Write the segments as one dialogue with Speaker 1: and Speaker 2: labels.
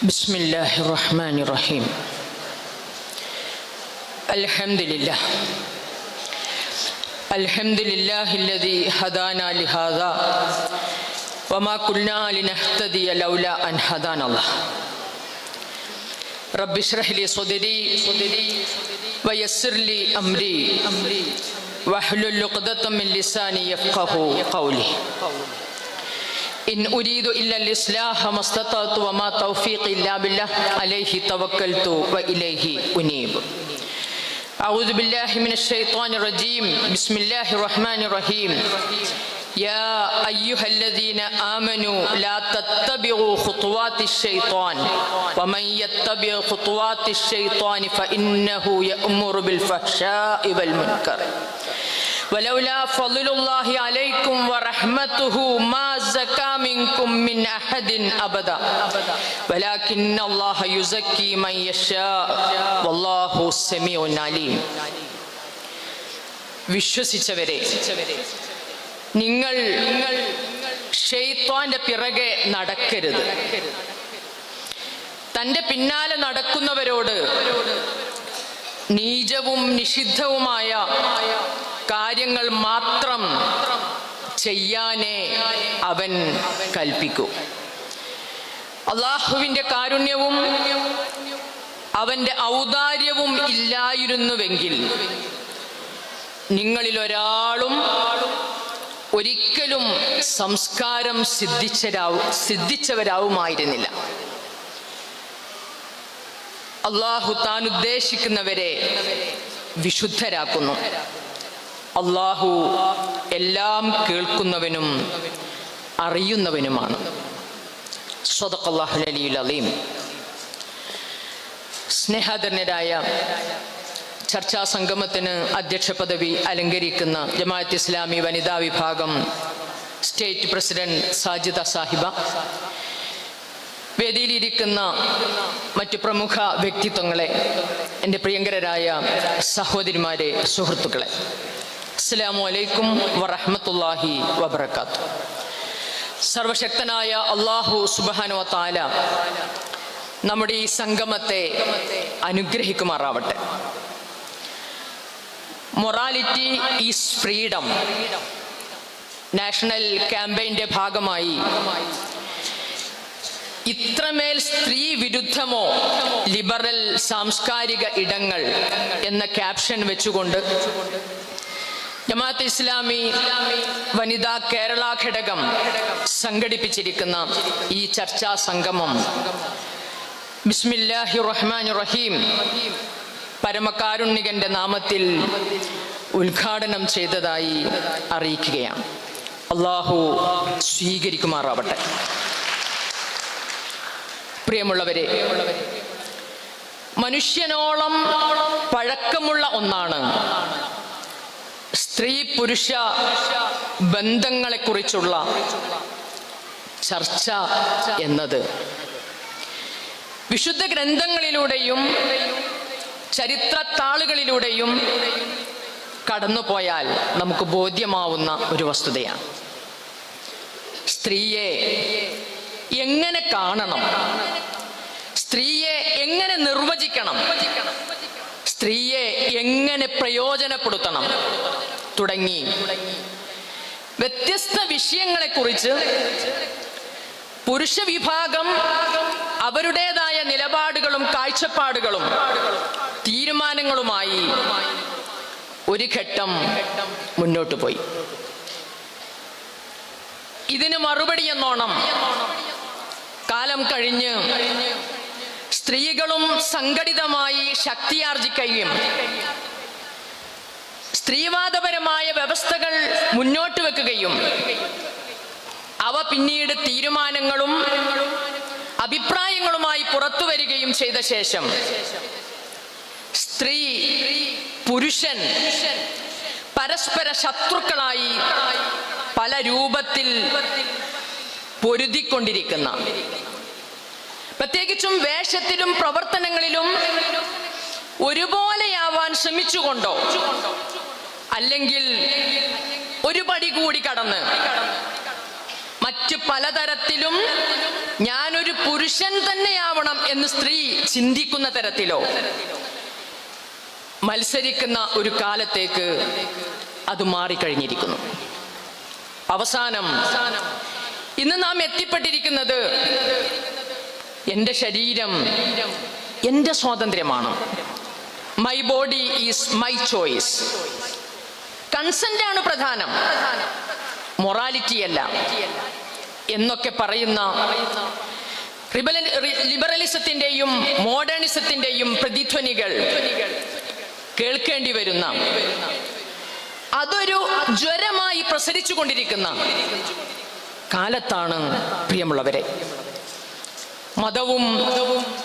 Speaker 1: بسم الله الرحمن الرحيم. الحمد لله الحمد لله الذي هدانا لهذا وما كنا لنهتدي لولا أن هدانا الله. رب اشرح لي صدري ويسر لي أمري واحلل عقدة من لساني يفقه قولي. إن أريد إلا الإصلاح ما استطعت وما توفيقي إلا بالله عليه توكلت وإليه أنيب. أعوذ بالله من الشيطان الرجيم. بسم الله الرحمن الرحيم. يا أيها الذين آمنوا لا تتبعوا خطوات الشيطان. ومن يتبع خطوات الشيطان فإنه يأمر بالفحشاء والمنكر. ولولا فضل الله عليكم ورحمته ما زكى منكم من أحد أبدا ولكن الله يزكي من يشاء والله سميع عليم വിശ്വസിച്ചവരെ നിങ്ങൾ ഷെയ്ത്താന്റെ പിറകെ നടക്കരുത് തന്റെ പിന്നാലെ നടക്കുന്നവരോട് നീചവും നിഷിദ്ധവുമായ കാര്യങ്ങൾ മാത്രം ചെയ്യാനേ അവൻ കൽപ്പിക്കൂ. അള്ളാഹുവിന്റെ കാരുണ്യവും അവന്റെ ഔദാര്യവും ഇല്ലായിരുന്നുവെങ്കിൽ നിങ്ങളിൽ ഒരാളും ഒരിക്കലും സംസ്കാരം സിദ്ധിച്ചരാവും സിദ്ധിച്ചവരാവുമായിരുന്നില്ല. അള്ളാഹു താൻ ഉദ്ദേശിക്കുന്നവരെ വിശുദ്ധരാക്കുന്നു. അള്ളാഹു എല്ലാം കേൾക്കുന്നവനും അറിയുന്നവനുമാണ്. അലീം സ്നേഹാധരനരായ ചർച്ചാ സംഗമത്തിന് അധ്യക്ഷ പദവി അലങ്കരിക്കുന്ന ജമാഅത്ത് ഇസ്ലാമി വനിതാ വിഭാഗം സ്റ്റേറ്റ് പ്രസിഡന്റ് സാജിദ സാഹിബ വേദിയിലിരിക്കുന്ന മറ്റു പ്രമുഖ വ്യക്തിത്വങ്ങളെ എന്റെ പ്രിയങ്കരായ സഹോദരിമാരെ സുഹൃത്തുക്കളെ. അസ്സലാമു അലൈക്കും വറഹ്മത്തുള്ളാഹി വബർക്കാത്തു സർവശക്തനായ അള്ളാഹു സുബാനു താല നമ്മുടെ ഈ സംഗമത്തെ അനുഗ്രഹിക്കുമാറാവട്ടെ. മൊറാലിറ്റി ഈസ് ഫ്രീഡം നാഷണൽ ക്യാമ്പയിന്റെ ഭാഗമായി ഇത്രമേൽ സ്ത്രീ വിരുദ്ധമോ ലിബറൽ സാംസ്കാരിക ഇടങ്ങൾ എന്ന ക്യാപ്ഷൻ വെച്ചുകൊണ്ട് ജമാഅത്ത് ഇസ്ലാമി വനിതാ കേരള ഘടകം സംഘടിപ്പിച്ചിരിക്കുന്ന ഈ ചർച്ചാ സംഗമം. ബിസ്മില്ലാഹി റഹ്മാൻ റഹീം പരമകാരുണ്യകന്റെ നാമത്തിൽ ഉദ്ഘാടനം ചെയ്തതായി അറിയിക്കുകയാണ്. അള്ളാഹു സ്വീകരിക്കുമാറാവട്ടെ. പ്രിയമുള്ളവരെ മനുഷ്യനോളം പഴക്കമുള്ള ഒന്നാണ് സ്ത്രീ പുരുഷ ബന്ധങ്ങളെക്കുറിച്ചുള്ള ചർച്ച എന്നത്. വിശുദ്ധ ഗ്രന്ഥങ്ങളിലൂടെയും ചരിത്ര താളുകളിലൂടെയും കടന്നുപോയാൽ നമുക്ക് ബോധ്യമാവുന്ന ഒരു വസ്തുതയാണ്. സ്ത്രീയെ എങ്ങനെ കാണണം? സ്ത്രീയെ എങ്ങനെ നിർവചിക്കണം? സ്ത്രീയെ എങ്ങനെ പ്രയോജനപ്പെടുത്തണം? തുടങ്ങി. വ്യത്യസ്ത വിഷയങ്ങളെക്കുറിച്ച് പുരുഷ വിഭാഗം അവരുടേതായ നിലപാടുകളും കാഴ്ചപ്പാടുകളും തീരുമാനങ്ങളുമായി ഒരു ഘട്ടം മുന്നോട്ട് പോയി. ഇതിന് മറുപടി എന്നോണം കാലം കഴിഞ്ഞ് സ്ത്രീകളും സംഘടിതമായി ശക്തിയാർജിക്കുകയും സ്ത്രീവാദപരമായ വ്യവസ്ഥകൾ മുന്നോട്ട് വെക്കുകയും അവ പിന്നീട് തീരുമാനങ്ങളും അഭിപ്രായങ്ങളുമായി പുറത്തു വരികയും ചെയ്ത ശേഷം സ്ത്രീ പുരുഷൻ പരസ്പര ശത്രുക്കളായി പല രൂപത്തിൽ പൊരുതിക്കൊണ്ടിരിക്കുന്ന പ്രത്യേകിച്ചും വേഷത്തിലും പ്രവർത്തനങ്ങളിലും ഒരുപോലെയാവാൻ ശ്രമിച്ചുകൊണ്ടോ അല്ലെങ്കിൽ ഒരു പടി കൂടി കടന്ന്. മറ്റ് പലതരത്തിലും ഞാനൊരു പുരുഷൻ തന്നെയാവണം എന്ന് സ്ത്രീ ചിന്തിക്കുന്ന തരത്തിലോ മത്സരിക്കുന്ന ഒരു കാലത്തേക്ക് അത് മാറിക്കഴിഞ്ഞിരിക്കുന്നു. അവസാനം ഇന്ന് നാം എത്തിപ്പെട്ടിരിക്കുന്നത് എന്റെ ശരീരം എന്റെ സ്വാതന്ത്ര്യമാണ്. My body is my choice consent ആണ് പ്രധാനം. മൊറാലിറ്റി അല്ല. എന്നൊക്കെ പറയുന്ന ലിബറലിസത്തിന്റെയും മോഡേണിസത്തിന്റെയും പ്രതിധ്വനികൾ കേൾക്കേണ്ടി വരുന്ന അതൊരു ജ്വരമായി പ്രസരിച്ചു കൊണ്ടിരിക്കുന്ന കാലത്താണ് പ്രിയമുള്ളവരെ. മതവും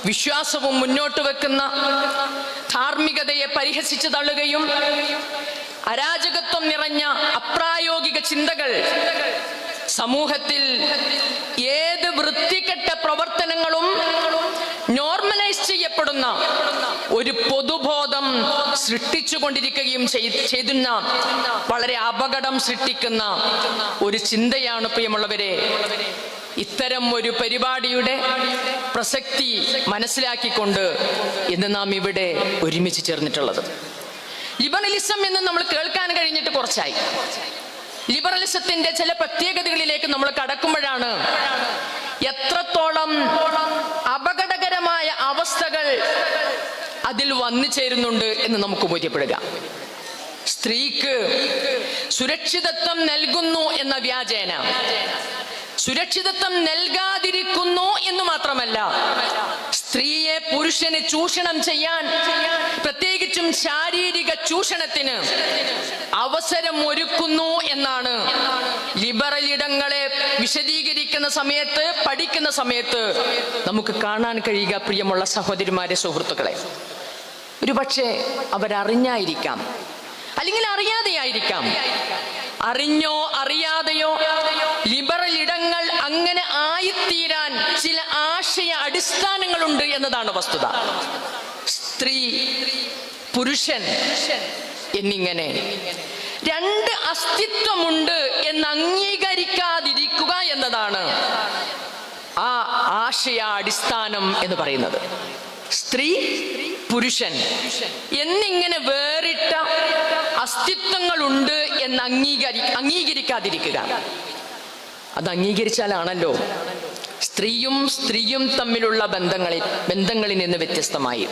Speaker 1: വിശ്വാസവും മുന്നോട്ട് വെക്കുന്ന ധാർമ്മികതയെ പരിഹസിച്ചു തള്ളുകയും അരാജകത്വം നിറഞ്ഞ അപ്രായോഗിക ചിന്തകൾ സമൂഹത്തിൽ ഏത് വൃത്തികെട്ട പ്രവർത്തനങ്ങളും നോർമലൈസ് ചെയ്യപ്പെടുന്ന ഒരു പൊതുബോധം സൃഷ്ടിച്ചുകൊണ്ടിരിക്കുകയും ചെയ്- ചെയ്യുന്ന വളരെ അപകടം സൃഷ്ടിക്കുന്ന ഒരു ചിന്തയാണ് പ്രിയമുള്ളവരെ. ഇത്തരം ഒരു പരിപാടിയുടെ പ്രസക്തി മനസ്സിലാക്കിക്കൊണ്ട് ഇന്ന് നാം ഇവിടെ ഒരുമിച്ച് ചേർന്നിട്ടുള്ളത്. ലിബറലിസം എന്ന് നമ്മൾ കേൾക്കാൻ കഴിഞ്ഞിട്ട് കുറച്ചായി. ലിബറലിസത്തിന്റെ ചില പ്രത്യേകതകളിലേക്ക് നമ്മൾ കടക്കുമ്പോഴാണ് എത്രത്തോളം അപകടകരമായ അവസ്ഥകൾ അതിൽ വന്നു ചേരുന്നുണ്ട് എന്ന് നമുക്ക് ബോധ്യപ്പെടുക. സ്ത്രീക്ക് സുരക്ഷിതത്വം നൽകുന്നു എന്ന വ്യാജേന. സുരക്ഷിതത്വം നൽകാതിരിക്കുന്നു എന്ന് മാത്രമല്ല സ്ത്രീയെ പുരുഷന് ചൂഷണം ചെയ്യാൻ പ്രത്യേകിച്ചും ശാരീരിക ചൂഷണത്തിന് അവസരം ഒരുക്കുന്നു എന്നാണ്. ലിബറൽ ഇടങ്ങളെ വിശദീകരിക്കുന്ന സമയത്ത് പഠിക്കുന്ന സമയത്ത് നമുക്ക് കാണാൻ കഴിയുക പ്രിയമുള്ള സഹോദരിമാരെ സുഹൃത്തുക്കളെ. ഒരുപക്ഷെ അവരറിഞ്ഞായിരിക്കാം. അല്ലെങ്കിൽ അറിയാതെയായിരിക്കാം. അറിഞ്ഞോ അറിയാതെയോ ലിബറൽ ഇടങ്ങൾ അങ്ങനെ ആയിത്തീരാൻ ചില ആശയ അടിസ്ഥാനങ്ങളുണ്ട് എന്നതാണ് വസ്തുത. സ്ത്രീ പുരുഷൻ എന്നിങ്ങനെ രണ്ട് അസ്തിത്വമുണ്ട് എന്ന് അംഗീകരിക്കാതിരിക്കുക എന്നതാണ് ആ ആശയ അടിസ്ഥാനം എന്ന് പറയുന്നത്. സ്ത്രീ പുരുഷൻ എന്നിങ്ങനെ വേറിട്ട അസ്തിത്വങ്ങളുണ്ട് എന്ന് അംഗീകരി അംഗീകരിക്കാതിരിക്കുക. അത് അംഗീകരിച്ചാലാണല്ലോ. സ്ത്രീയും സ്ത്രീയും തമ്മിലുള്ള ബന്ധങ്ങളിൽ ബന്ധങ്ങളിൽ നിന്ന് വ്യത്യസ്തമായി.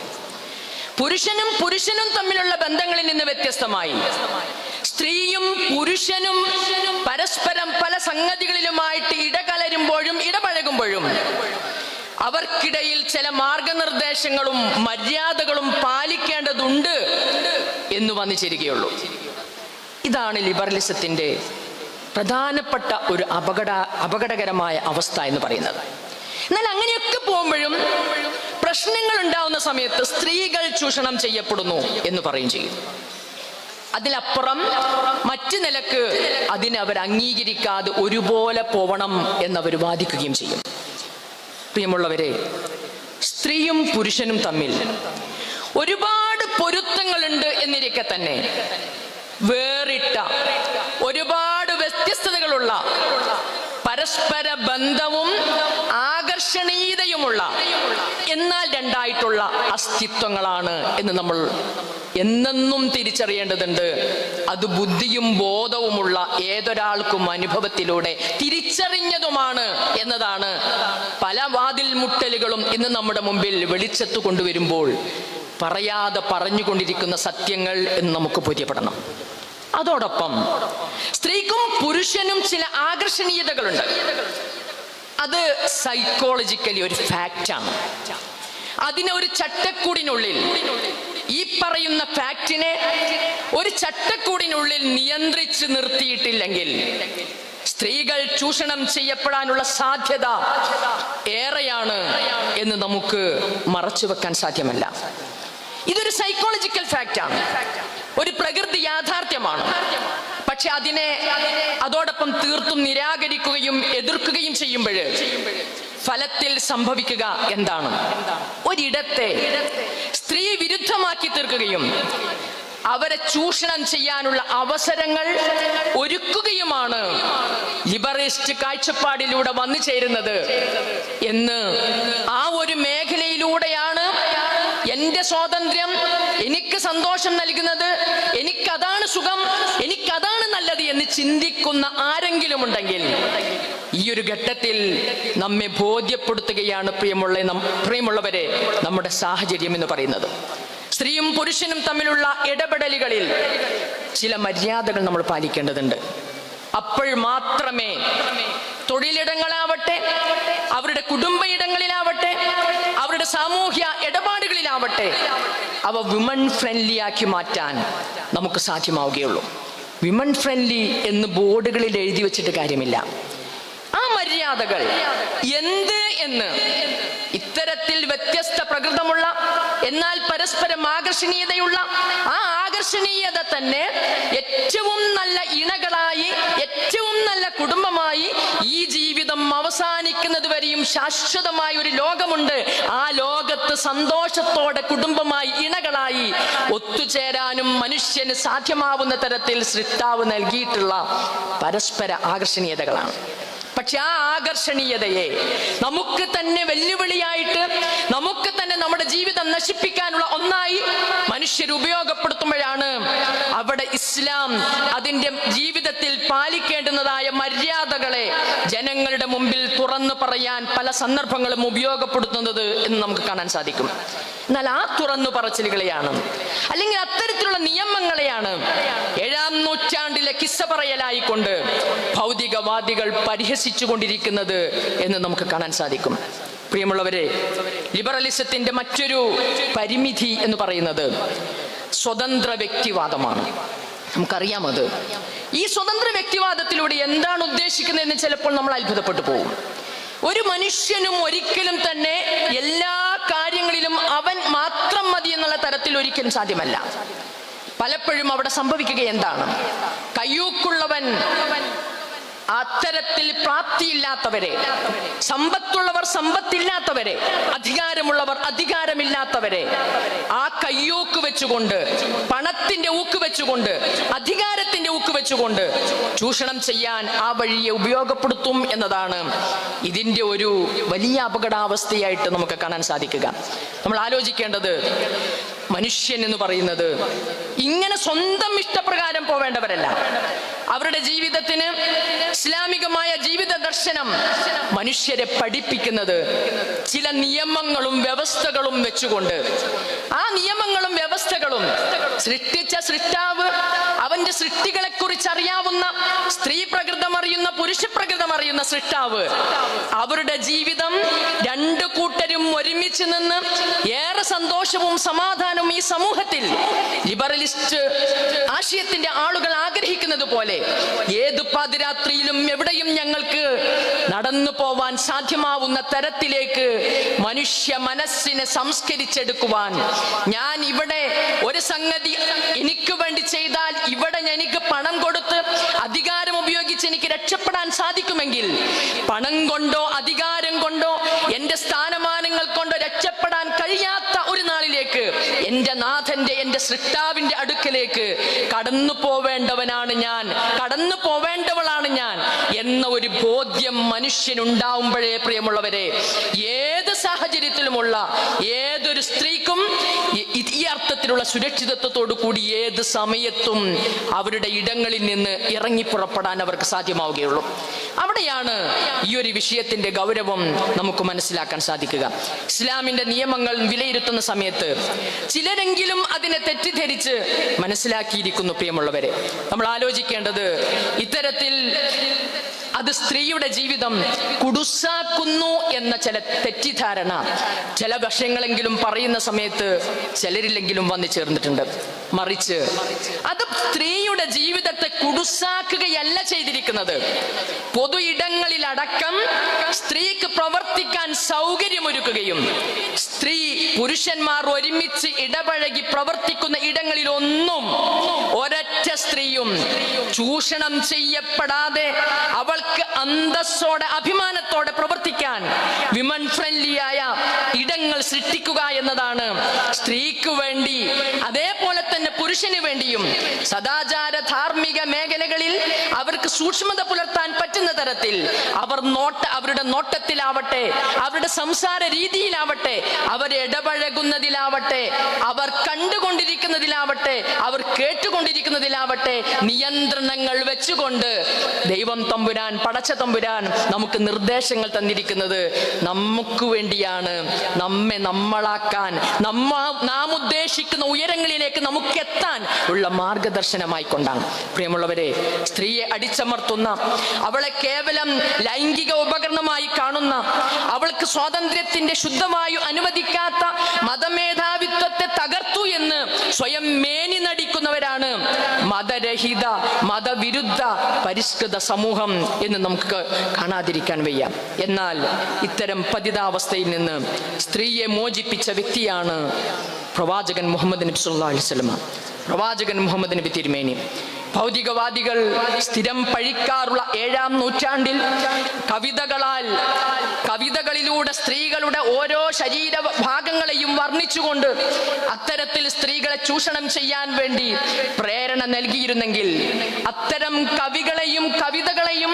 Speaker 1: പുരുഷനും പുരുഷനും തമ്മിലുള്ള ബന്ധങ്ങളിൽ നിന്ന് വ്യത്യസ്തമായി. സ്ത്രീയും പുരുഷനും പരസ്പരം പല സംഗതികളിലുമായിട്ട് ഇടകലരുമ്പോഴും ഇടപഴകുമ്പോഴും അവർക്കിടയിൽ ചില മാർഗനിർദ്ദേശങ്ങളും മര്യാദകളും പാലിക്കേണ്ടതുണ്ട് എന്ന് വന്നു ചേരുകയുള്ളൂ. ഇതാണ് ലിബറലിസത്തിന്റെ പ്രധാനപ്പെട്ട ഒരു അപകട അപകടകരമായ അവസ്ഥ എന്ന് പറയുന്നത്. എന്നാൽ അങ്ങനെയൊക്കെ പോകുമ്പോഴും പ്രശ്നങ്ങൾ ഉണ്ടാവുന്ന സമയത്ത് സ്ത്രീകൾ ചൂഷണം ചെയ്യപ്പെടുന്നു എന്ന് പറയും ചെയ്യുന്നു. അതിലപ്പുറം മറ്റു നിലയ്ക്ക് അതിനെ അവർ അംഗീകരിക്കാതെ ഒരുപോലെ പോവണം എന്നവർ വാദിക്കുകയും ചെയ്യും. പ്രിയമുള്ളവരെ സ്ത്രീയും പുരുഷനും തമ്മിൽ ഒരുപാട് പൊരുത്തങ്ങളുണ്ട് എന്നിരിക്കെ തന്നെ വേറിട്ട ഒരുപാട് വ്യത്യസ്തതകളുള്ള പരസ്പര ബന്ധവും ആകർഷണീയതയുമുള്ള എന്നാൽ രണ്ടായിട്ടുള്ള അസ്തിത്വങ്ങളാണ് എന്ന് നമ്മൾ എന്നെന്നും തിരിച്ചറിയേണ്ടതുണ്ട്. അത് ബുദ്ധിയും ബോധവുമുള്ള ഏതൊരാൾക്കും അനുഭവത്തിലൂടെ തിരിച്ചറിഞ്ഞതുമാണ് എന്നതാണ് പല വാതിൽ മുട്ടലുകളും ഇന്ന് നമ്മുടെ മുമ്പിൽ വെളിച്ചത്ത് കൊണ്ടുവരുമ്പോൾ പറയാതെ പറഞ്ഞുകൊണ്ടിരിക്കുന്ന സത്യങ്ങൾ എന്ന് നമുക്ക് ബോധ്യപ്പെടണം അതോടൊപ്പം സ്ത്രീക്കും പുരുഷനും ചില ആകർഷണീയതകളുണ്ട്. അത് സൈക്കോളജിക്കലി ഒരു ഫാക്റ്റാണ് അതിനെ ഒരു ചട്ടക്കൂടിനുള്ളിൽ ഈ പറയുന്ന ഫാക്റ്റിനെ ഒരു ചട്ടക്കൂടിനുള്ളിൽ നിയന്ത്രിച്ച് നിർത്തിയിട്ടില്ലെങ്കിൽ സ്ത്രീകൾ ചൂഷണം ചെയ്യപ്പെടാനുള്ള സാധ്യത ഏറെയാണ് എന്ന് നമുക്ക് മറച്ചു വെക്കാൻ സാധ്യമല്ല. ഇതൊരു സൈക്കോളജിക്കൽ ഫാക്റ്റാണ് ഒരു പ്രകൃതി യാഥാർത്ഥ്യമാണ്. പക്ഷെ അതിനെ അതോടൊപ്പം തീർത്തും നിരാകരിക്കുകയും എതിർക്കുകയും ചെയ്യുമ്പോൾ ഫലത്തിൽ സംഭവിക്കുക എന്താണ്? ഒരിടത്തെ സ്ത്രീ വിരുദ്ധമാക്കി തീർക്കുകയും അവരെ ചൂഷണം ചെയ്യാനുള്ള അവസരങ്ങൾ ഒരുക്കുകയുമാണ് ലിബറിസ്റ്റ് കാഴ്ചപ്പാടിലൂടെ വന്നു ചേരുന്നത് എന്ന് ആ എന്റെ സ്വാതന്ത്ര്യം എനിക്ക് സന്തോഷം നൽകുന്നത് എനിക്കതാണ് സുഖം എനിക്കതാണ് നല്ലത് എന്ന് ചിന്തിക്കുന്ന ആരെങ്കിലും ഉണ്ടെങ്കിൽ ഈ ഒരു ഘട്ടത്തിൽ നമ്മെ ബോധ്യപ്പെടുത്തുകയാണ് പ്രിയമുള്ള പ്രിയമുള്ളവരെ നമ്മുടെ സാഹചര്യം എന്ന് പറയുന്നത്. സ്ത്രീയും പുരുഷനും തമ്മിലുള്ള ഇടപെടലുകളിൽ ചില മര്യാദകൾ നമ്മൾ പാലിക്കേണ്ടതുണ്ട്. അപ്പോൾ മാത്രമേ തൊഴിലിടങ്ങളാവട്ടെ അവരുടെ കുടുംബ ഇടങ്ങളിലാവട്ടെ അവരുടെ സാമൂഹ്യ ഇടപാടുകളിലാവട്ടെ അവ വിമൺ ഫ്രണ്ട്ലി ആക്കി മാറ്റാൻ നമുക്ക് സാധ്യമാവുകയുള്ളൂ. വിമൺ ഫ്രണ്ട്ലി എന്ന് ബോർഡുകളിൽ എഴുതി വെച്ചിട്ട് കാര്യമില്ല. മര്യാദകൾ. എന്ത് എന്ന്? ഇത്തരത്തിൽ വ്യത്യസ്ത പ്രകൃതമുള്ള എന്നാൽ പരസ്പരം ആകർഷണീയതയുള്ള ആ ആകർഷണീയത തന്നെ ഏറ്റവും നല്ല ഇണകളായി ഏറ്റവും നല്ല കുടുംബമായി ഈ ജീവിതം അവസാനിക്കുന്നത് വരെയും ശാശ്വതമായ ഒരു ലോകമുണ്ട്. ആ ലോകത്ത് സന്തോഷത്തോടെ കുടുംബമായി ഇണകളായി ഒത്തുചേരാനും മനുഷ്യന് സാധ്യമാവുന്ന തരത്തിൽ സൃഷ്ടാവ് നൽകിയിട്ടുള്ള പരസ്പര ആകർഷണീയതകളാണ്. പക്ഷെ ആ ആകർഷണീയതയെ നമുക്ക് തന്നെ വെല്ലുവിളിയായിട്ട് നമുക്ക് തന്നെ നമ്മുടെ ജീവിതം നശിപ്പിക്കാനുള്ള ഒന്നായി മനുഷ്യർ ഉപയോഗപ്പെടുത്തുമ്പോഴാണ് അവിടെ ഇസ്ലാം അതിന്റെ ജീവിതത്തിൽ പാലിക്കേണ്ടുന്നതായ മര്യാദകളെ ജനങ്ങളുടെ മുമ്പിൽ തുറന്നു പറയാൻ പല സന്ദർഭങ്ങളും ഉപയോഗപ്പെടുത്തുന്നത് എന്ന് നമുക്ക് കാണാൻ സാധിക്കും. എന്നാൽ ആ തുറന്നു പറച്ചിലുകളെയാണ്. അല്ലെങ്കിൽ അത്തരത്തിലുള്ള നിയമങ്ങളെയാണ് ഏഴാം നൂറ്റാണ്ടിലെ കിസ്സ പറയലായിക്കൊണ്ട് ഭൗതികവാദികൾ പരിഹസിച്ചു കൊണ്ടിരിക്കുന്നത് എന്ന് നമുക്ക് കാണാൻ സാധിക്കും. പ്രിയമുള്ളവരെ ലിബറലിസത്തിന്റെ മറ്റൊരു പരിമിതി എന്ന് പറയുന്നത് സ്വതന്ത്ര വ്യക്തിവാദമാണ്. നമുക്കറിയാം അത്. ഈ സ്വതന്ത്ര വ്യക്തിവാദത്തിലൂടെ എന്താണ് ഉദ്ദേശിക്കുന്നത് ഉദ്ദേശിക്കുന്നതെന്ന് ചിലപ്പോൾ നമ്മൾ അത്ഭുതപ്പെട്ടു പോകും. ഒരു മനുഷ്യനും ഒരിക്കലും തന്നെ എല്ലാ കാര്യങ്ങളിലും അവൻ മാത്രം മതി എന്നുള്ള തരത്തിൽ ഒരിക്കലും സാധ്യമല്ല. പലപ്പോഴും അവിടെ സംഭവിക്കുക എന്താണ്? കയ്യൂക്കുള്ളവൻ അത്തരത്തിൽ പ്രാപ്തിയില്ലാത്തവരെ സമ്പത്തുള്ളവർ സമ്പത്തില്ലാത്തവരെ അധികാരമുള്ളവർ അധികാരമില്ലാത്തവരെ ആ കയ്യൂക്ക് വെച്ചുകൊണ്ട് പണത്തിന്റെ ഊക്ക് വെച്ചുകൊണ്ട് അധികാരത്തിന്റെ ഊക്ക് വെച്ചുകൊണ്ട് ചൂഷണം ചെയ്യാൻ ആ വഴിയെ ഉപയോഗപ്പെടുത്തും എന്നതാണ് ഇതിന്റെ ഒരു വലിയ അപകടാവസ്ഥയായിട്ട് നമുക്ക് കാണാൻ സാധിക്കുക. നമ്മൾ ആലോചിക്കേണ്ടത് മനുഷ്യൻ എന്ന് പറയുന്നത് ഇങ്ങനെ സ്വന്തം ഇഷ്ടപ്രകാരം പോവേണ്ടവരല്ല. അവരുടെ ജീവിതത്തിന് ഇസ്ലാമികമായ ജീവിത ദർശനം മനുഷ്യരെ പഠിപ്പിക്കുന്നത് ചില നിയമങ്ങളും വ്യവസ്ഥകളും വെച്ചുകൊണ്ട്. ആ നിയമങ്ങളും വ്യവസ്ഥകളും സൃഷ്ടിച്ച സൃഷ്ടാവ് അവന്റെ സൃഷ്ടികളെ കുറിച്ച് അറിയാവുന്ന സ്ത്രീ പ്രകൃതം അറിയുന്ന പുരുഷ പ്രകൃതം അറിയുന്ന സൃഷ്ടാവ് അവരുടെ ജീവിതം രണ്ടു കൂട്ടരും ഒരുമിച്ച് നിന്ന് ഏറെ സന്തോഷവും സമാധാനവും ഈ സമൂഹത്തിൽ ലിബറലിസ്റ്റ് ആശയത്തിന്റെ ആളുകൾ ആഗ്രഹിക്കുന്നത് പോലെ ഏത് പാതിരാത്രിയിലും എവിടെയും ഞങ്ങൾക്ക് നടന്നു പോവാൻ സാധ്യമാവുന്ന തരത്തിലേക്ക് മനുഷ്യ മനസ്സിനെ സംസ്കരിച്ചെടുക്കുവാൻ ഞാൻ ഇവിടെ ഒരു സംഗതി എനിക്ക് വേണ്ടി ചെയ്താൽ ഇവിടെ എനിക്ക് പണം കൊടുത്ത് അധികാരം ഉപയോഗിച്ച് എനിക്ക് രക്ഷപ്പെടാൻ സാധിക്കുമെങ്കിൽ പണം കൊണ്ടോ അധികാരം കൊണ്ടോ എന്റെ സ്ഥാനമാനങ്ങൾ കൊണ്ടോ രക്ഷപ്പെടാൻ കഴിയാത്ത നാളിലേക്ക് എന്റെ നാഥന്റെ എന്റെ സൃഷ്ടാവിന്റെ അടുക്കലേക്ക് കടന്നു പോവേണ്ടവനാണ് ഞാൻ. കടന്നു പോവേണ്ടവളാണ് ഞാൻ എന്ന ഒരു ബോധ്യം മനുഷ്യനുണ്ടാവുമ്പോഴേ പ്രിയമുള്ളവരെ. ഏത് സാഹചര്യത്തിലുമുള്ള ഏതൊരു സ്ത്രീക്കും ഈ- അർത്ഥത്തിലുള്ള സുരക്ഷിതത്വത്തോടു കൂടി ഏത് സമയത്തും അവരുടെ ഇടങ്ങളിൽ നിന്ന് ഇറങ്ങിപ്പുറപ്പെടാൻ അവർക്ക് സാധ്യമാവുകയുള്ളൂ. അവിടെയാണ് ഈ ഒരു വിഷയത്തിന്റെ ഗൗരവം നമുക്ക് മനസ്സിലാക്കാൻ സാധിക്കുക. ഇസ്ലാമിന്റെ നിയമങ്ങൾ വിലയിരുത്തുന്ന സമയത്ത് ചിലരെങ്കിലും അതിനെ തെറ്റിദ്ധരിച്ച് മനസ്സിലാക്കിയിരിക്കുന്നു പ്രിയമുള്ളവരെ. നമ്മൾ ആലോചിക്കേണ്ടത് ഇത്തരത്തിൽ അത് സ്ത്രീയുടെ ജീവിതം കുടുസാക്കുന്നു എന്ന ചില തെറ്റിദ്ധാരണ. ചില വശങ്ങളെങ്കിലും പറയുന്ന സമയത്ത് ചിലരില്ലെങ്കിലും വന്നു ചേർന്നിട്ടുണ്ട്. മറിച്ച് അത് സ്ത്രീയുടെ ജീവിതത്തെ കുടുസാക്കുകയല്ല ചെയ്തിരിക്കുന്നത്. പൊതു ഇടങ്ങളിൽ അടക്കം സ്ത്രീക്ക് പ്രവർത്തിക്കാൻ സൗകര്യമൊരുക്കുകയും സ്ത്രീ പുരുഷന്മാർ ഒരുമിച്ച് ഇടപഴകി പ്രവർത്തിക്കുന്ന ഇടങ്ങളിലൊന്നും ഒരൊറ്റ സ്ത്രീയും ചൂഷണം ചെയ്യപ്പെടാതെ അവൾക്ക് അന്തസ്സോടെ അഭിമാനത്തോടെ പ്രവർത്തിക്കാൻ വിമൻ ഫ്രണ്ട്ലിയായ ഇടങ്ങൾ സൃഷ്ടിക്കുക എന്നതാണ്. സ്ത്രീക്ക് വേണ്ടി അതേപോലെ തന്നെ പുരുഷന് വേണ്ടിയും സദാചാര ധാർമ്മിക മേഖലകളിൽ അവർക്ക് സൂക്ഷ്മത പുലർത്താൻ പറ്റുന്ന തരത്തിൽ അവർ നോട്ട അവരുടെ നോട്ടത്തിലാവട്ടെ അവരുടെ സംസാര രീതിയിലാവട്ടെ അവർ ഇടപഴകുന്നതിലാവട്ടെ അവർ കണ്ടുകൊണ്ടിരിക്കുന്നതിലാവട്ടെ അവർ കേട്ടുകൊണ്ടിരിക്കുന്നതിലാവട്ടെ നിയന്ത്രണങ്ങൾ വെച്ചുകൊണ്ട് ദൈവം തമ്പുരാൻ പടച്ച തമ്പുരാൻ നമുക്ക് നിർദ്ദേശങ്ങൾ തന്നിരിക്കുന്നത് നമുക്ക് വേണ്ടിയാണ്. നമ്മെ നമ്മളാക്കാൻ നമ്മ നാം ഉദ്ദേശിക്കുന്ന ഉയരങ്ങളിലേക്ക് നമുക്ക് എത്താൻ ഉള്ള മാർഗദർശനമായി കൊണ്ടാണ്. പ്രിയമുള്ളവരെ സ്ത്രീയെ അടിച്ചമർത്തുന്ന അവളെ കേവലം ലൈംഗിക ഉപകരണമായി കാണുന്ന അവൾക്ക് സ്വാതന്ത്ര്യത്തിന്റെ ശുദ്ധമായി അനുവദിക്കാത്ത മതമേധാവിത്വത്തെ തകർത്തു എന്ന് സ്വയം മേനി നടിക്കുന്നവരാണ് മതരഹിത മതവിരുദ്ധ പരിഷ്കൃത സമൂഹം എന്ന് നമുക്ക് കാണാതിരിക്കാൻ വയ്യ. എന്നാൽ ഇത്തരം പതിതാവസ്ഥയിൽ നിന്ന് സ്ത്രീയെ മോചിപ്പിച്ച വ്യക്തിയാണ് പ്രവാചകൻ മുഹമ്മദ് നബി സല്ലല്ലാഹു അലൈഹി വസല്ലം. പ്രവാചകൻ മുഹമ്മദ് നബി തിരുമേനി. ഭൗതികവാദികൾ സ്ഥിരം പഴിക്കാറുള്ള ഏഴാം നൂറ്റാണ്ടിൽ കവിതകളാൽ കവിതകളിലൂടെ സ്ത്രീകളുടെ ഓരോ ശരീര ഭാഗങ്ങളെയും വർണിച്ചുകൊണ്ട് അത്തരത്തിൽ സ്ത്രീകളെ ചൂഷണം ചെയ്യാൻ വേണ്ടി പ്രേരണ നൽകിയിരുന്നെങ്കിൽ അത്തരം കവികളെയും കവിതകളെയും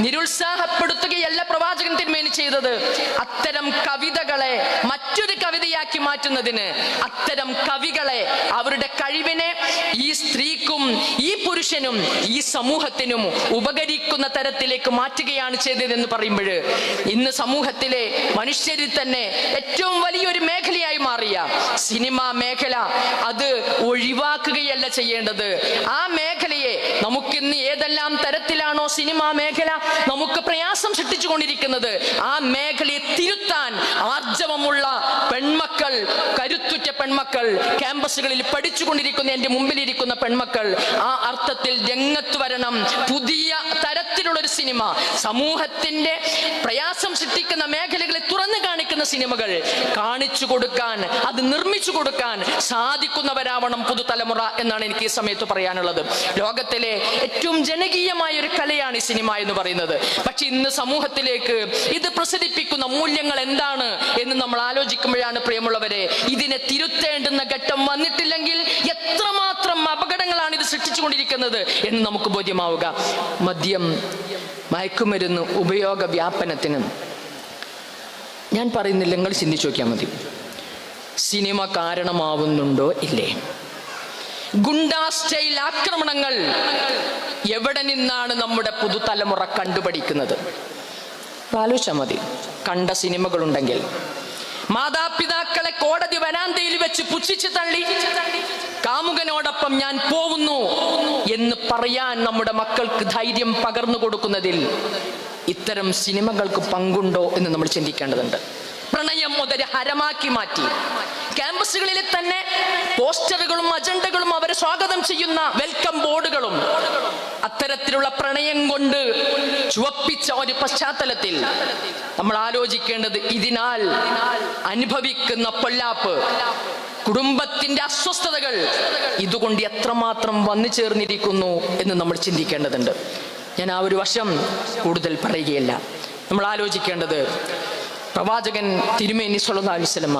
Speaker 1: നിരുത്സാഹപ്പെടുത്തുകയല്ല പ്രവാചകൻ തിന്മേനി ചെയ്തത്. അത്തരം കവിതകളെ മറ്റൊരു കവിതയാക്കി മാറ്റുന്നതിന് അത്തരം കവികളെ അവരുടെ കഴിവിനെ ഈ സ്ത്രീക്കും ഈ പുരുഷനും ഈ സമൂഹത്തിനും ഉപകരിക്കുന്ന തരത്തിലേക്ക് മാറ്റുകയാണ് ചെയ്തതെന്ന് പറയുമ്പോൾ ഇന്ന് സമൂഹത്തിലെ മനുഷ്യരിൽ തന്നെ ഏറ്റവും വലിയൊരു മേഖലയായി മാറിയ സിനിമ മേഖല അത് ഒഴിവാക്കുകയല്ല ചെയ്യേണ്ടത്. ആ മേഖലയെ നമുക്കിന്ന് ഏതെല്ലാം തരത്തിലാണോ സിനിമ മേഖല നമുക്ക് പ്രയാസം സൃഷ്ടിച്ചുകൊണ്ടിരിക്കുന്നത് ആ മേഖലയെ തിരുത്താൻ ആർജവമുള്ള പെൺമക്കൾ കരുത്തുറ്റ പെൺമക്കൾ ക്യാമ്പസുകളിൽ പഠിച്ചുകൊണ്ടിരിക്കുന്ന എന്റെ മുമ്പിലിരിക്കുന്ന പെൺമക്കൾ ആ അർത്ഥത്തിൽ രംഗത്ത് വരണം. പുതിയ തരത്തിലുള്ള ഒരു സിനിമ സമൂഹത്തിന്റെ പ്രയാസം സൃഷ്ടിക്കുന്ന മേഖലകളെ തുറന്നു കാണിക്കുന്ന സിനിമകൾ കാണിച്ചു കൊടുക്കാൻ അത് നിർമ്മിച്ചു കൊടുക്കാൻ സാധിക്കുന്നവരാവണം പുതുതലമുറ എന്നാണ് എനിക്ക് ഈ സമയത്ത് പറയാനുള്ളത്. ലോകത്തിലെ ഏറ്റവും ജനകീയമായ ഒരു കലയാണ് ഈ സിനിമ എന്ന് പറയുന്നത്. പക്ഷെ ഇന്ന് സമൂഹത്തിലേക്ക് ഇത് പ്രസരിപ്പിക്കുന്ന മൂല്യങ്ങൾ എന്താണ് എന്ന് നമ്മൾ ആലോചിക്കുമ്പോഴാണ് പ്രിയമുള്ളവരെ ഇതിനെ തിരുത്തേണ്ടുന്ന ഘട്ടം വന്നിട്ടില്ലെങ്കിൽ സൃഷ്ടിച്ചുകൊണ്ടിരിക്കുന്നത് എന്ന് നമുക്ക് ബോധ്യമാവുക. മദ്യം മയക്കുമരുന്ന് ഉപയോഗ വ്യാപനത്തിന് ഞാൻ പറയുന്നില്ല നിങ്ങൾ ചിന്തിച്ചു നോക്കിയാൽ മതി. സിനിമ കാരണമാവുന്നുണ്ടോ? ഇല്ലേ. ഗുണ്ടാ സ്റ്റൈൽ ആക്രമണങ്ങൾ എവിടെ നിന്നാണ് നമ്മുടെ പുതുതലമുറ കണ്ടുപഠിക്കുന്നത്? ആലോചിച്ചാൽ മതി. കണ്ട സിനിമകളുണ്ടെങ്കിൽ. മാതാപിതാക്കളെ കോടതി വരാന്തയിൽ വെച്ച് പുച്ഛിച്ച് തള്ളി. കാമുകനോടൊപ്പം ഞാൻ പോവുന്നു എന്ന് പറയാൻ നമ്മുടെ മക്കൾക്ക് ധൈര്യം പകർന്നു കൊടുക്കുന്നതിൽ ഇത്തരം സിനിമകൾക്ക് പങ്കുണ്ടോ എന്ന് നമ്മൾ ചിന്തിക്കേണ്ടതുണ്ട്. പ്രണയം മുതൽ ഹരമാക്കി മാറ്റി. ക്യാമ്പസുകളിൽ തന്നെ പോസ്റ്ററുകളും അജണ്ടകളും അവരെ സ്വാഗതം ചെയ്യുന്ന വെൽക്കം ബോർഡുകളും അത്തരത്തിലുള്ള പ്രണയം കൊണ്ട് ചുവപ്പിച്ച ഒരു പശ്ചാത്തലത്തിൽ നമ്മൾ ആലോചിക്കേണ്ടത് ഇതിനാൽ അനുഭവിക്കുന്ന പൊല്ലാപ്പ് കുടുംബത്തിന്റെ അസ്വസ്ഥതകൾ ഇതുകൊണ്ട് എത്രമാത്രം വന്നു ചേർന്നിരിക്കുന്നു എന്ന് നമ്മൾ ചിന്തിക്കേണ്ടതുണ്ട്. ഞാൻ ആ ഒരു വശം കൂടുതൽ പറയുകയല്ല. നമ്മൾ ആലോചിക്കേണ്ടത് പ്രവാചകൻ തിരുമേനി വസല്ലമ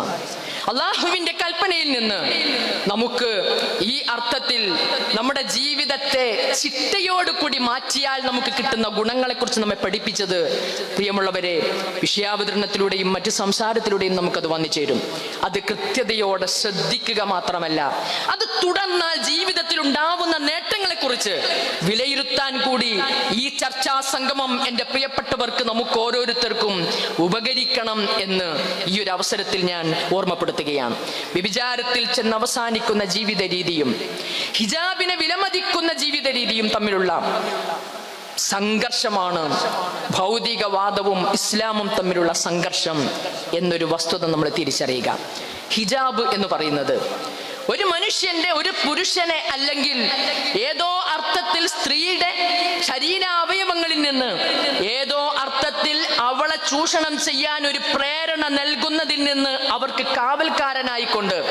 Speaker 1: അള്ളാഹുവിന്റെ കൽപ്പനയിൽ നിന്ന് നമുക്ക് ഈ അർത്ഥത്തിൽ നമ്മുടെ ജീവിതത്തെ ചിട്ടയോടുകൂടി മാറ്റിയാൽ നമുക്ക് കിട്ടുന്ന ഗുണങ്ങളെക്കുറിച്ച് നമ്മെ പഠിപ്പിച്ചത് പ്രിയമുള്ളവരെ വിഷയാവതരണത്തിലൂടെയും മറ്റു സംസാരത്തിലൂടെയും നമുക്കത് വന്നു ചേരും. അത് കൃത്യതയോടെ ശ്രദ്ധിക്കുക മാത്രമല്ല അത് തുടർന്നാൽ ജീവിതത്തിൽ ഉണ്ടാവുന്ന നേട്ടങ്ങളെക്കുറിച്ച് വിലയിരുത്താൻ കൂടി ഈ ചർച്ചാ സംഗമം എന്റെ പ്രിയപ്പെട്ടവർക്ക് നമുക്ക് ഓരോരുത്തർക്കും ഉപകരിക്കണം എന്ന് ഈ ഒരു അവസരത്തിൽ ഞാൻ ഓർമ്മപ്പെടുത്തുകയാണ് വ്യഭിചാരത്തിൽ ചെന്ന് അവസാനിക്കുന്ന ജീവിത രീതിയും ഹിജാബിനെ വിലമതിക്കുന്ന ജീവിത രീതിയും തമ്മിലുള്ള സംഘർഷമാണ് ഭൗതികവാദവും ഇസ്ലാമും തമ്മിലുള്ള സംഘർഷം എന്നൊരു വസ്തുത നമ്മൾ തിരിച്ചറിയുക. ഹിജാബ് എന്ന് പറയുന്നത് ഒരു മനുഷ്യന്റെ ഒരു പുരുഷനെ അല്ലെങ്കിൽ ഏതോ അർത്ഥത്തിൽ സ്ത്രീയുടെ ശരീരാവയവങ്ങളിൽ നിന്ന് ഏതോ ചൂഷണം ചെയ്യാൻ ഒരു പ്രേരണ നൽകുന്നതിൽ നിന്ന് അവർക്ക് കാവൽക്കാരനായിക്കൊണ്ട്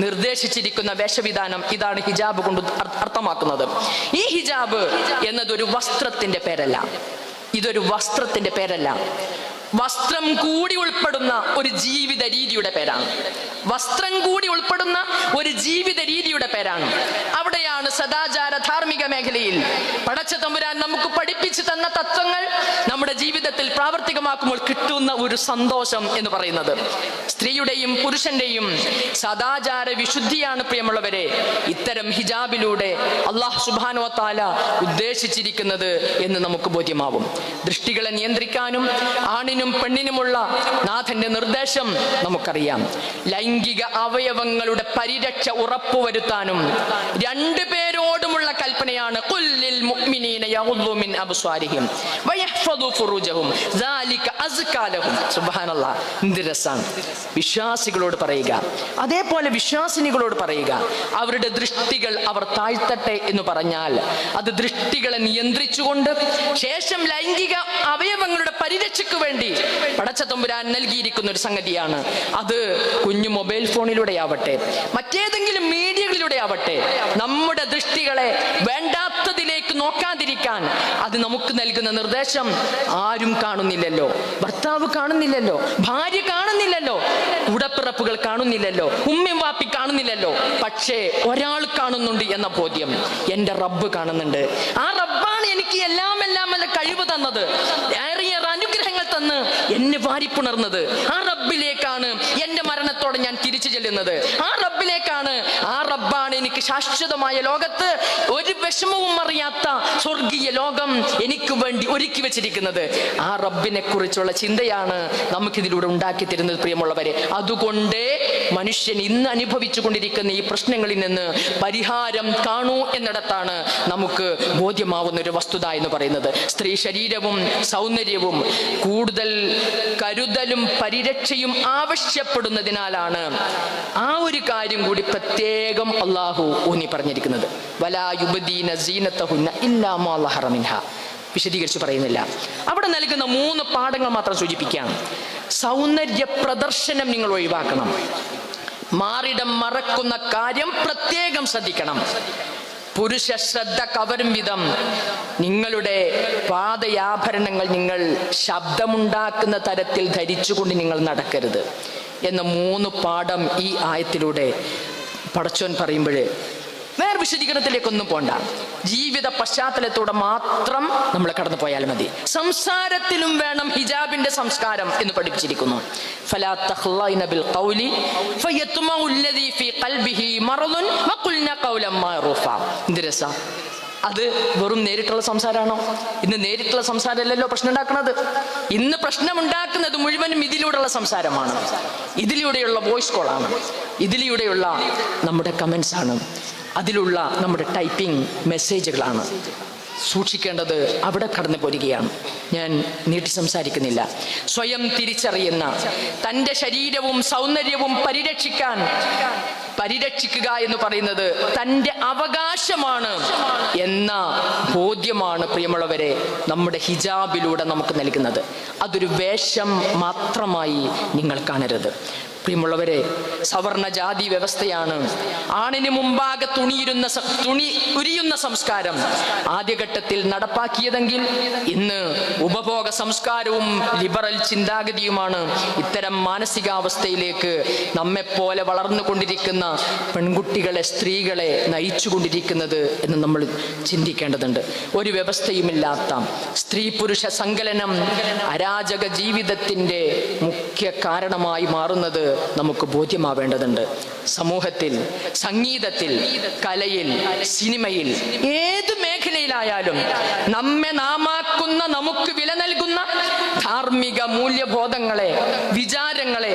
Speaker 1: നിർദ്ദേശിച്ചിരിക്കുന്ന വേഷവിധാനം ഇതാണ് ഹിജാബ് കൊണ്ട് അർത്ഥമാക്കുന്നത്. ഈ ഹിജാബ് എന്നതൊരു വസ്ത്രത്തിന്റെ പേരല്ല. ഇതൊരു വസ്ത്രത്തിന്റെ പേരല്ല. വസ്ത്രം കൂടി ഉൾപ്പെടുന്ന ഒരു ജീവിത രീതിയുടെ പേരാണ്. വസ്ത്രം കൂടി ഉൾപ്പെടുന്ന ഒരു ജീവിത രീതിയുടെ പേരാണ്. അവിടെയാണ് സദാചാര ധാർമ്മിക മേഖലയിൽ പടച്ച തമ്പുരാൻ നമുക്ക് പഠിപ്പിച്ചു തന്ന തത്വങ്ങൾ നമ്മുടെ ജീവിതത്തിൽ പ്രാവർത്തികമാക്കുമ്പോൾ കിട്ടുന്ന ഒരു സന്തോഷം എന്ന് പറയുന്നത്. സ്ത്രീയുടെയും പുരുഷന്റെയും സദാചാര വിശുദ്ധിയാണ് പ്രിയമുള്ളവരെ. ഇത്തരം ഹിജാബിലൂടെ അള്ളാഹ് സുബാനോ താല ഉദ്ദേശിച്ചിരിക്കുന്നത് എന്ന് നമുക്ക് ബോധ്യമാവും. ദൃഷ്ടികളെ നിയന്ത്രിക്കാനും ആണിനും പെണ്ണിനുമുള്ള നാഥന്റെ നിർദ്ദേശം നമുക്കറിയാം. ലൈംഗിക അവയവങ്ങളുടെ പരിരക്ഷ ഉറപ്പുവരുത്താനും രണ്ടു പേരോടുമുള്ള കൽപ്പനയാണ് വിശ്വാസികളോട് പറയുക അതേപോലെ വിശ്വാസിനികളോട് പറയുക അവരുടെ ദൃഷ്ടികൾ അവർ താഴ്ത്തട്ടെ എന്ന് പറഞ്ഞാൽ അത് ദൃഷ്ടികളെ നിയന്ത്രിച്ചുകൊണ്ട് ശേഷം ലൈംഗിക അവയവങ്ങളുടെ പരിരക്ഷയ്ക്ക് വേണ്ടി പടച്ച തമ്പുരാൻ നൽകിയിരിക്കുന്ന ഒരു സംഗതിയാണ്. അത് കുഞ്ഞു മൊബൈൽ ഫോണിലൂടെ ആവട്ടെ മറ്റേതെങ്കിലും മീഡിയകളിലൂടെ ആവട്ടെ നമ്മുടെ ദൃഷ്ടികളെ വേണ്ടാത്തതിലേക്ക് നോക്കാതിരിക്കാൻ അത് നമുക്ക് നൽകുന്ന നിർദ്ദേശം ആരും കാണുന്നില്ലല്ലോ. ഭർത്താവ് കാണുന്നില്ലല്ലോ ഭാര്യ കാണുന്നില്ലല്ലോ കൂടപ്പിറപ്പുകൾ കാണുന്നില്ലല്ലോ ഉമ്മയും വാപ്പി കാണുന്നില്ലല്ലോ. പക്ഷേ ഒരാൾ കാണുന്നുണ്ട് എന്ന ബോധ്യം എന്റെ റബ്ബ് കാണുന്നുണ്ട്. ആ റബ്ബാണ് എനിക്ക് എല്ലാം എല്ലാം കഴിവ് തന്നത്. ഏറിയേറെ അനുഗ്രഹങ്ങൾ തന്ന് എന്നെ വാരിപ്പുണർന്നത്. ആ റബ്ബിലേക്കാണ് എന്റെ മരണത്തോടെ ഞാൻ തിരിച്ചു ചെല്ലുന്നത്. ആ റബ്ബിലേക്കാണ് ആ റബ്ബാണ് എനിക്ക് ശാശ്വതമായ ലോകത്ത് ഒരു വിഷമവും അറിയാത്ത സ്വർഗീയ ലോകം എനിക്ക് വേണ്ടി ഒരുക്കി വെച്ചിരിക്കുന്നത്. ആ റബ്ബിനെ കുറിച്ചുള്ള ചിന്തയാണ് നമുക്കിതിലൂടെ ഉണ്ടാക്കി തരുന്നത് പ്രിയമുള്ളവരെ. അതുകൊണ്ട് മനുഷ്യൻ ഇന്ന് അനുഭവിച്ചു കൊണ്ടിരിക്കുന്ന ഈ പ്രശ്നങ്ങളിൽ നിന്ന് പരിഹാരം കാണൂ എന്നിടത്താണ് നമുക്ക് ബോധ്യമാവുന്ന ഒരു വസ്തുത എന്ന് പറയുന്നത്. സ്ത്രീ ശരീരവും സൗന്ദര്യവും കൂടുതൽ കരുതലും പരിരക്ഷയും ആവശ്യപ്പെടുന്നതിനാലാണ് ആ ഒരു കാര്യം കൂടി പ്രത്യേകം അള്ളാഹു ഊന്നി പറഞ്ഞിരിക്കുന്നത്. വിശദീകരിച്ച് പറയുന്നില്ല. അവിടെ നൽകുന്ന മൂന്ന് പാഠങ്ങൾ മാത്രം സൂചിപ്പിക്കുകയാണ് സൗന്ദര്യ പ്രദർശനം നിങ്ങൾ ഒഴിവാക്കണം. മാറിടം മറക്കുന്ന കാര്യം പ്രത്യേകം ശ്രദ്ധിക്കണം. പുരുഷ ശ്രദ്ധ കവരും വിധം നിങ്ങളുടെ പാദയാഭരണങ്ങൾ നിങ്ങൾ ശബ്ദമുണ്ടാക്കുന്ന തരത്തിൽ ധരിച്ചുകൊണ്ട് നിങ്ങൾ നടക്കരുത്. എന്ന മൂന്ന് പാഠം ഈ ആയത്തിലൂടെ പടച്ചോൻ പറയുമ്പോൾ വേറെ വിശദീകരണത്തിലേക്കൊന്നും പോണ്ട. ജീവിത പശ്ചാത്തലത്തോടെ മാത്രം നമ്മൾ കടന്നു പോയാൽ മതി. സംസാരത്തിലും വേണം ഹിജാബിന്റെ സംസ്കാരം എന്ന് പഠിപ്പിച്ചിരിക്കുന്നു. അത് വെറും നേരിട്ടുള്ള സംസാരമാണോ ഇന്ന് നേരിട്ടുള്ള സംസാരമല്ലല്ലോ പ്രശ്നം ഉണ്ടാക്കുന്നത് ഇന്ന് പ്രശ്നം ഉണ്ടാക്കുന്നത് മുഴുവനും ഇതിലൂടെയുള്ള സംസാരമാണ്. ഇതിലൂടെയുള്ള വോയിസ് കോളാണ്. ഇതിലൂടെയുള്ള നമ്മുടെ കമൻസ് ആണ് അതിലുള്ള നമ്മുടെ ടൈപ്പിംഗ് മെസ്സേജുകളാണ് സൂക്ഷിക്കേണ്ടത് അവിടെ കടന്നു പോരുകയാണ്. ഞാൻ നീട്ടി സംസാരിക്കുന്നില്ല. സ്വയം തിരിച്ചറിയുന്ന തന്റെ ശരീരവും സൗന്ദര്യവും പരിരക്ഷിക്കാൻ പരിരക്ഷിക്കുക എന്ന് പറയുന്നത് തന്റെ അവകാശമാണ് എന്ന ബോധ്യമാണ് പ്രിയമുള്ളവരെ നമ്മുടെ ഹിജാബിലൂടെ നമുക്ക് നൽകുന്നത്. അതൊരു വേഷം മാത്രമായി നിങ്ങൾ കാണരുത്. പ്രിയമുള്ളവരെ സവർണ ജാതി വ്യവസ്ഥയാണ്. ആണിന് മുമ്പാകെ തുണിയിരുന്ന തുണി ഉരിയുന്ന സംസ്കാരം ആദ്യഘട്ടത്തിൽ നടപ്പാക്കിയതെങ്കിൽ ഇന്ന് ഉപഭോഗ സംസ്കാരവും ലിബറൽ ചിന്താഗതിയുമാണ് ഇത്തരം മാനസികാവസ്ഥയിലേക്ക് നമ്മെപ്പോലെ വളർന്നുകൊണ്ടിരിക്കുന്ന പെൺകുട്ടികളെ സ്ത്രീകളെ നയിച്ചുകൊണ്ടിരിക്കുന്നത് എന്ന് നമ്മൾ ചിന്തിക്കേണ്ടതുണ്ട്. ഒരു വ്യവസ്ഥയുമില്ലാത്ത സ്ത്രീ പുരുഷ സങ്കലനം അരാജക ജീവിതത്തിന്റെ മുഖ്യ കാരണമായി മാറുന്നത് നമുക്ക് ബോധ്യമാവേണ്ടതുണ്ട്. സമൂഹത്തിൽ സംഗീതത്തിൽ കലയിൽ സിനിമയിൽ ഏത് മേഖലയിലായാലും നമ്മെ നാമാക്കുന്ന നമുക്ക് വില നൽകുന്ന ധാർമ്മിക മൂല്യബോധങ്ങളെ വിചാരങ്ങളെ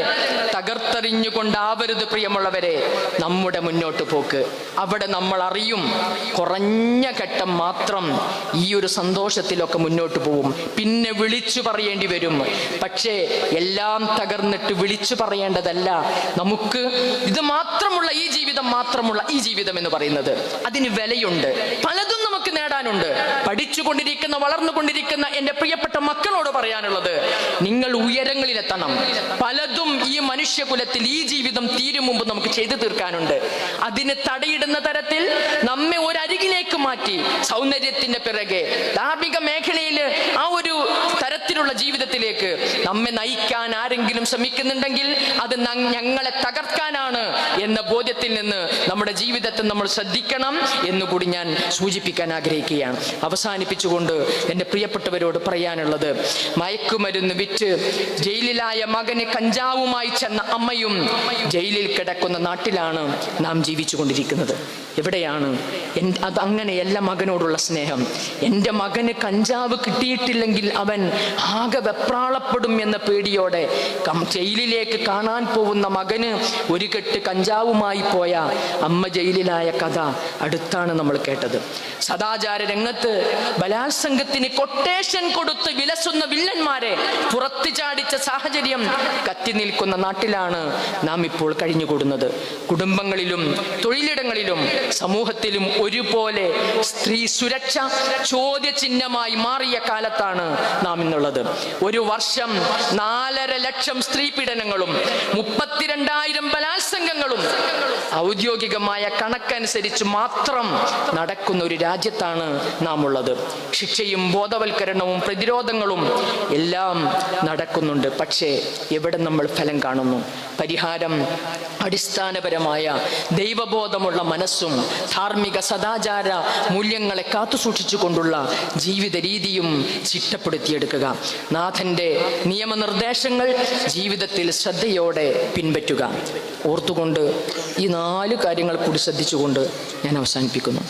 Speaker 1: തകർത്തെറിഞ്ഞുകൊണ്ടാവരുത് പ്രിയമുള്ളവരെ. നമ്മുടെ മുന്നോട്ട് പോക്ക്. അവിടെ നമ്മൾ അറിയും കുറഞ്ഞ ഘട്ടം മാത്രം ഈ ഒരു സന്തോഷത്തിലൊക്കെ മുന്നോട്ട് പോവും. പിന്നെ വിളിച്ചു പറയേണ്ടി വരും. പക്ഷേ എല്ലാം തകർന്നിട്ട് വിളിച്ചു പറയേണ്ടതല്ല. നമുക്ക് ഇത് മാത്രമുള്ള ഈ ജീവിതം മാത്രമുള്ള ഈ ജീവിതം എന്ന് പറയുന്നത്. അതിന് വിലയുണ്ട്. പലതും നമുക്ക് നേടാനുണ്ട്. പഠിച്ചുകൊണ്ടിരിക്കുന്ന വളർന്നുകൊണ്ടിരിക്കുന്ന എന്റെ പ്രിയപ്പെട്ട മക്കളോട് പറയാനുള്ളത് നിങ്ങൾ ഉയരങ്ങളിലെത്തണം പലതും ഈ മനുഷ്യകുലത്തിൽ ഈ ജീവിതം തീരും മുമ്പ് നമുക്ക് ചെയ്തു തീർക്കാനുണ്ട്. അതിന് തടയിടുന്ന തരത്തിൽ നമ്മെ ഒരരികിലേക്ക് മാറ്റി സൗന്ദര്യത്തിന്റെ പിറകെ ധാർമ്മിക മേഖലയിൽ ആ ഒരു തരത്തിലുള്ള ജീവിതത്തിലേക്ക് നമ്മെ നയിക്കാൻ ആരെങ്കിലും ശ്രമിക്കുന്നുണ്ടെങ്കിൽ അത് ഞങ്ങളെ തകർക്കാനാണ് എന്ന ബോധ്യത്തിൽ നിന്ന് നമ്മുടെ ജീവിതത്തെ നമ്മൾ ശ്രദ്ധിക്കണം എന്നുകൂടി ഞാൻ സൂചിപ്പിക്കാൻ ആഗ്രഹിക്കുകയാണ്. അവസാനിപ്പിച്ചുകൊണ്ട് എന്റെ പ്രിയപ്പെട്ടവരോട് പറയാനുള്ളത് മയക്കുമരുന്ന് വിറ്റ് ജയിലിലായ മകന് കഞ്ചാവുമായി ചെന്ന അമ്മയും ജയിലിൽ കിടക്കുന്ന നാട്ടിലാണ് നാം ജീവിച്ചു കൊണ്ടിരിക്കുന്നത് എവിടെയാണ് അത് അങ്ങനെയല്ല മകനോടുള്ള സ്നേഹം. എന്റെ മകന് കഞ്ചാവ് കിട്ടിയിട്ടില്ലെങ്കിൽ അവൻ ആകെ വെപ്രാളപ്പെടും എന്ന പേടിയോടെ ജയിലിലേക്ക് കാണാൻ പോകുന്ന മകന് ഒരു കെട്ട് കഞ്ചാവുമായി പോയ അമ്മ ജയിലിലായ കഥ അടുത്താണ് നമ്മൾ കേട്ടത്. സദാചാര രംഗത്ത് ബലാത്സംഗത്തിന് കൊട്ടേഷൻ കൊടുത്ത് വിലസുന്ന വില്ലന്മാരെ പുറത്തു ചാടിച്ച സാഹചര്യം കത്തി നിൽക്കുന്ന നാട്ടിലാണ് നാം ഇപ്പോൾ കഴിഞ്ഞുകൂടുന്നത്. കുടുംബങ്ങളിലും തൊഴിലിടങ്ങളിലും സമൂഹത്തിലും ഒരുപോലെ സ്ത്രീ സുരക്ഷ ചോദ്യചിഹ്നമായി മാറിയ കാലത്താണ് നാം ഇന്നുള്ളത്. ഒരു വർഷം നാലര ലക്ഷം സ്ത്രീ പീഡനങ്ങളും മുപ്പത്തിരണ്ടായിരം ബലാത്സംഗങ്ങളും ഔദ്യോഗികമായ കണക്കനുസരിച്ച് മാത്രം നടക്കുന്ന ഒരു രാജ്യത്താണ് നാം ഉള്ളത് ശിക്ഷയും ബോധവൽക്കരണവും പ്രതിരോധങ്ങളും എല്ലാം നടക്കുന്നുണ്ട്. പക്ഷേ എവിടെ നമ്മൾ ഫലം കാണുന്നു? പരിഹാരം അടിസ്ഥാനപരമായ ദൈവബോധമുള്ള മനസ്സും ധാർമ്മിക സദാചാര മൂല്യങ്ങളെ കാത്തുസൂക്ഷിച്ചുകൊണ്ടുള്ള ജീവിത രീതിയും ചിട്ടപ്പെടുത്തിയെടുക്കുക. നാഥന്റെ നിയമനിർദ്ദേശങ്ങൾ ജീവിതത്തിൽ ശ്രദ്ധയോടെ പിൻപറ്റുക. ഓർത്തുകൊണ്ട് ഈ നാല് കാര്യങ്ങൾ കൂടി ശ്രദ്ധിച്ചുകൊണ്ട് ഞാൻ അവസാനിപ്പിക്കുന്നു.